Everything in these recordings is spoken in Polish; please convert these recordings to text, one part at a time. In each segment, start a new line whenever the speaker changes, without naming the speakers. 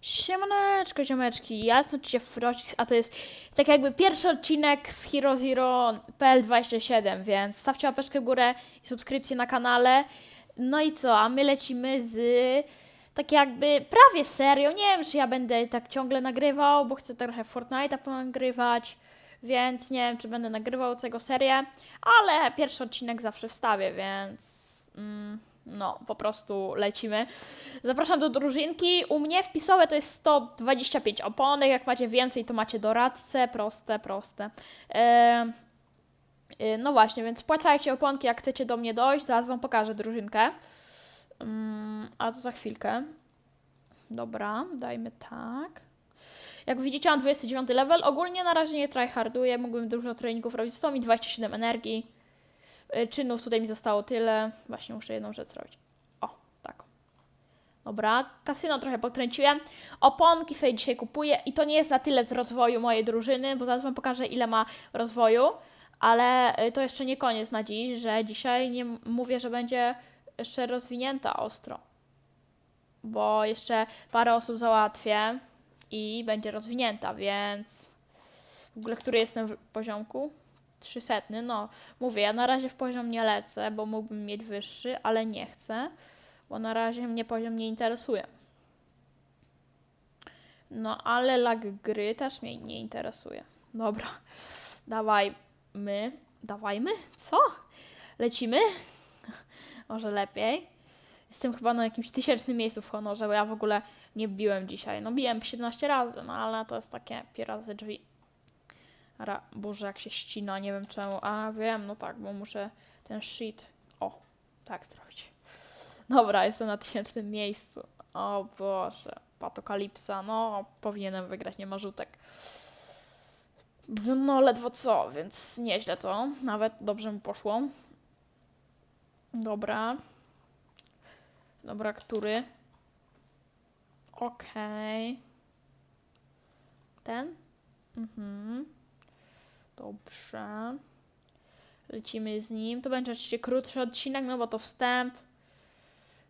Siemaneczko, ziomeczki, ja jestem oczywiście Frocis, a to jest tak jakby pierwszy odcinek z Hero Zero PL27, więc stawcie łapeczkę w górę i subskrypcję na kanale. No i co, a my lecimy z tak jakby prawie serio, nie wiem czy ja będę tak ciągle nagrywał, bo chcę trochę Fortnite'a ponagrywać, więc nie wiem czy będę nagrywał tego serię, ale pierwszy odcinek zawsze wstawię, więc... Mm, no, po prostu lecimy. Zapraszam do drużynki. U mnie wpisowe to jest 125 oponek. Jak macie więcej, to macie doradcę. Proste, proste. E, e, no właśnie, więc wpłacajcie oponki, jak chcecie do mnie dojść. Zaraz Wam pokażę drużynkę. Mm, a to za chwilkę. Dobra, dajmy tak. Jak widzicie, mam 29 level. Ogólnie na razie nie tryharduję. Mógłbym dużo treningów robić. 100 mi 27 energii. Y, Czynów tutaj mi zostało tyle. Właśnie muszę jedną rzecz zrobić. O, tak. Dobra, kasyno trochę podkręciłem. Oponki sobie dzisiaj kupuję i to nie jest na tyle z rozwoju mojej drużyny, bo zaraz Wam pokażę ile ma rozwoju, ale y, to jeszcze nie koniec na dziś, że dzisiaj nie mówię, że będzie jeszcze rozwinięta ostro. Bo jeszcze parę osób załatwię i będzie rozwinięta, więc w ogóle który jestem w poziomku? 300, no mówię, ja na razie w poziom nie lecę, bo mógłbym mieć wyższy, ale nie chcę, bo na razie mnie poziom nie interesuje. No, ale lag gry też mnie nie interesuje. Dobra, dawajmy. Dawajmy? Co? Lecimy? Może lepiej. Jestem chyba na jakimś tysięcznym miejscu w honorze, bo ja w ogóle nie biłem dzisiaj. No biłem 17 razy, no ale to jest takie pierwsze drzwi. Ra, Boże, jak się ścina, nie wiem czemu. A wiem, no tak, bo muszę ten shit. O, tak zrobić. Dobra, jestem na tysięcznym miejscu. O Boże, patokalipsa. No, powinienem wygrać, nie ma rzutek. No, ledwo co, więc nieźle to. Nawet dobrze mu poszło. Dobra. Dobra, który? Okej. Ten? Mhm. Dobrze. Lecimy z nim. To będzie oczywiście krótszy odcinek, no bo to wstęp.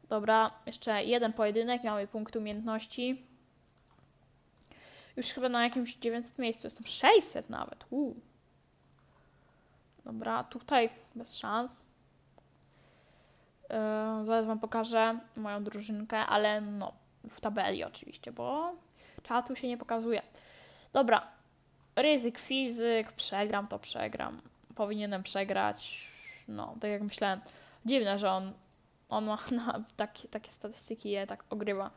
Dobra, jeszcze jeden pojedynek. Mamy punkt umiejętności. Już chyba na jakimś 900 miejscu jestem. 600 nawet. Uu. Dobra, tutaj bez szans. Yy, zaraz Wam pokażę moją drużynkę, ale no, w tabeli oczywiście, bo czatu się nie pokazuje. Dobra, ryzyk fizyk, przegram to przegram. Powinienem przegrać. No, tak jak myślałem. Dziwne, że on, on ma na takie, takie statystyki je tak ogrywa.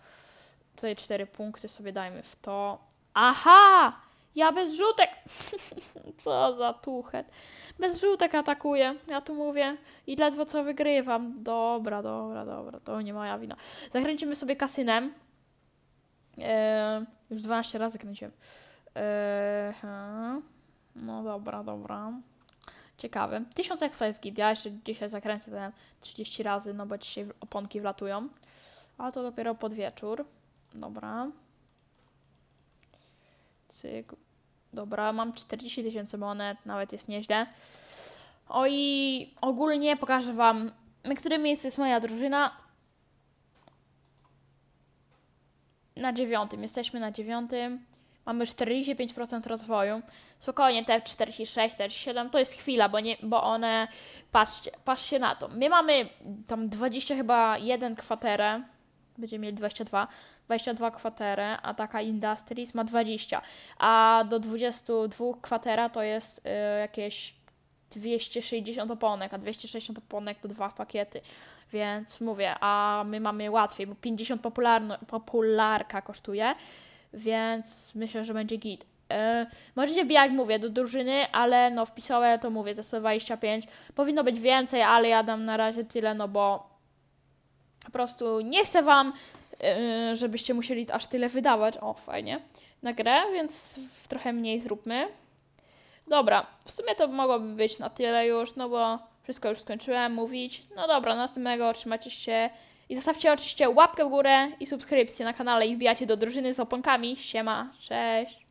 Tutaj cztery punkty sobie dajmy w to. Aha! Ja bez rzutek! co za tuchet. Bez rzutek atakuję. Ja tu mówię i ledwo co wygrywam. Dobra, dobra, dobra. To nie moja wina. Zakręcimy sobie kasynem. Eee, już 12 razy kręciłem. Eee, no dobra, dobra. Ciekawe. 1000 expa jest git. Ja jeszcze dzisiaj zakręcę te 30 razy, no bo dzisiaj oponki wlatują. A to dopiero pod wieczór. Dobra. Cyk. Dobra, mam 40 tysięcy monet, nawet jest nieźle. O i ogólnie pokażę Wam, na którym miejscu jest moja drużyna. Na dziewiątym, jesteśmy na dziewiątym. Mamy 45% rozwoju. Spokojnie, te 46, 47 to jest chwila, bo, nie, bo one, patrzcie, patrzcie na to. My mamy tam 20 chyba jeden kwaterę, będziemy mieli 22, 22 kwaterę, a taka Industries ma 20, a do 22 kwatera to jest y, jakieś 260 oponek, a 260 oponek to dwa pakiety. Więc mówię, a my mamy łatwiej, bo 50 popularno, popularka kosztuje, więc myślę, że będzie git. Yy, możecie wbijać, mówię, do drużyny, ale no wpisowe to mówię, za 125. Powinno być więcej, ale ja dam na razie tyle, no bo po prostu nie chcę wam, yy, żebyście musieli aż tyle wydawać. O, fajnie. Na grę, więc trochę mniej zróbmy. Dobra, w sumie to mogłoby być na tyle już, no bo wszystko już skończyłem mówić. No dobra, następnego trzymajcie się i zostawcie oczywiście łapkę w górę i subskrypcję na kanale i wbijacie do drużyny z oponkami. Siema, cześć!